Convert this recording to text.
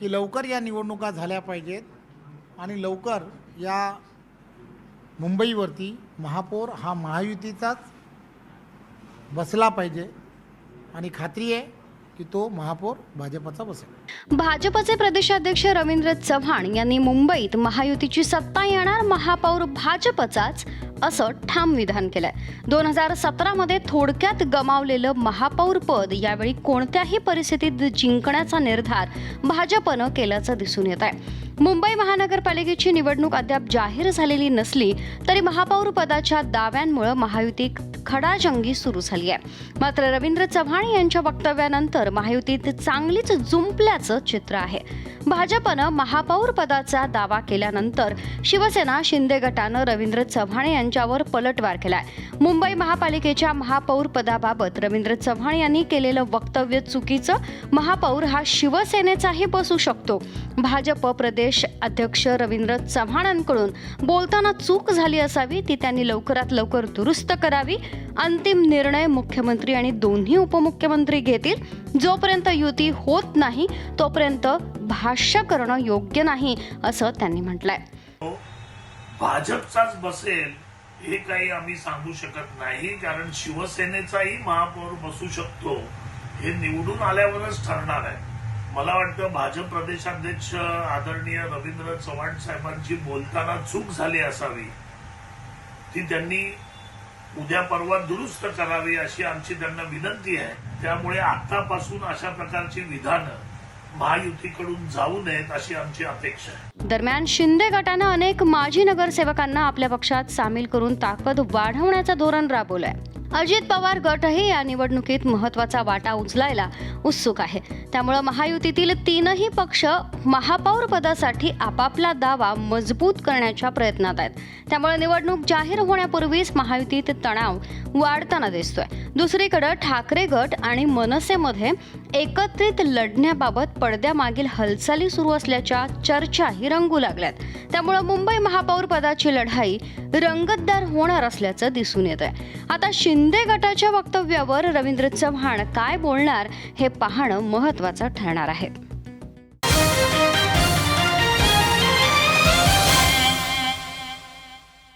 की लवकर या निवडणुका झाल्या पाहिजेत आणि लवकर या मुंबईवरती महापौर हा महायुतीचाच बसला पाहिजे. आणि खात्री आहे की तो महापौर भाजपचा बसेल. भाजपचे प्रदेशाध्यक्ष रवींद्र चव्हाण यांनी मुंबईत महायुतीची सत्ता येणार महापौर भाजपचाच असं ठाम विधान केलंय. दोन हजार सतरामध्ये थोडक्यात गमावलेलं महापौर पद यावेळी कोणत्याही परिस्थितीत जिंकण्याचा निर्धार भाजपनं केल्याचं दिसून येत आहे. मुंबई महानगरपालिकेची निवडणूक अद्याप जाहीर झालेली नसली तरी महापौर पदाच्या दाव्यांमुळे महायुती खडाजंगी सुरू झाली आहे. मात्र रवींद्र चव्हाण यांच्या वक्तव्यानंतर महायुतीत चांगलीच जुंपल्याचं चित्र आहे. भाजपनं महापौर पदाचा दावा केल्यानंतर शिवसेना शिंदे गटानं रवींद्र चव्हाण यांच्यावर पलटवार केलाय. मुंबई महापालिकेच्या महापौर पदाबाबत रवींद्र चव्हाण यांनी केलेलं वक्तव्य चुकीचं. महापौर हा शिवसेनेचाही बसू शकतो. भाजप प्रदेश अध्यक्ष रवींद्र चव्हाणांकडून बोलताना चूक झाली असावी ती त्यांनी लवकरात लवकर दुरुस्त करावी. अंतिम निर्णय मुख्यमंत्री आणि दोन्ही उपमुख्यमंत्री घेतील. जोपर्यंत युती होत नाही तोपर्यंत भाष्य करणं योग्य नाही असं त्यांनी म्हटलंय. भाजपचाच बसेल हे काही आम्ही सांगू शकत नाही कारण शिवसेनेचाही महापौर बसू शकतो. हे निवडून आल्यावरच ठरणार आहे. मला वाटतं भाजप प्रदेशाध्यक्ष आदरणीय रवींद्र चव्हाण साहेबांची बोलताना चूक झाली असावी. ती त्यांनी उद्या परवा दुरुस्त करावी अशी आमची त्यांना विनंती आहे. त्यामुळे आतापासून अशा प्रकारची विधानं महायुतीकडून जाऊ नयेत अशी आमची अपेक्षा आहे. दरम्यान शिंदे गटानं अनेक माजी नगरसेवकांना आपल्या पक्षात सामील करून ताकद वाढवण्याचं धोरण राबवलंय. अजित पवार गटही या निवडणुकीत महत्त्वाचा वाटा उचलायला उत्सुक आहे. त्यामुळं महायुतीतील तीनही पक्ष महापौर पदासाठी आपापला दावा मजबूत करण्याच्या प्रयत्नात आहेत. त्यामुळे निवडणूक जाहीर होण्यापूर्वीच महायुतीत तणाव वाढताना दिसतोय. दुसरीकडे ठाकरे गट आणि मनसेमध्ये एकत्रित लढण्याबाबत पडद्यामागील हालचाली सुरू असल्याच्या चर्चाही रंगू लागल्यात. त्यामुळे मुंबई महापौर पदाची लढाई रंगतदार होणार असल्याचं दिसून येत आहे आता शिंदे गटाच्या वक्तव्यावर रवींद्र चव्हाण काय बोलणार हे पाहणं महत्त्वाचं ठरणार आहे.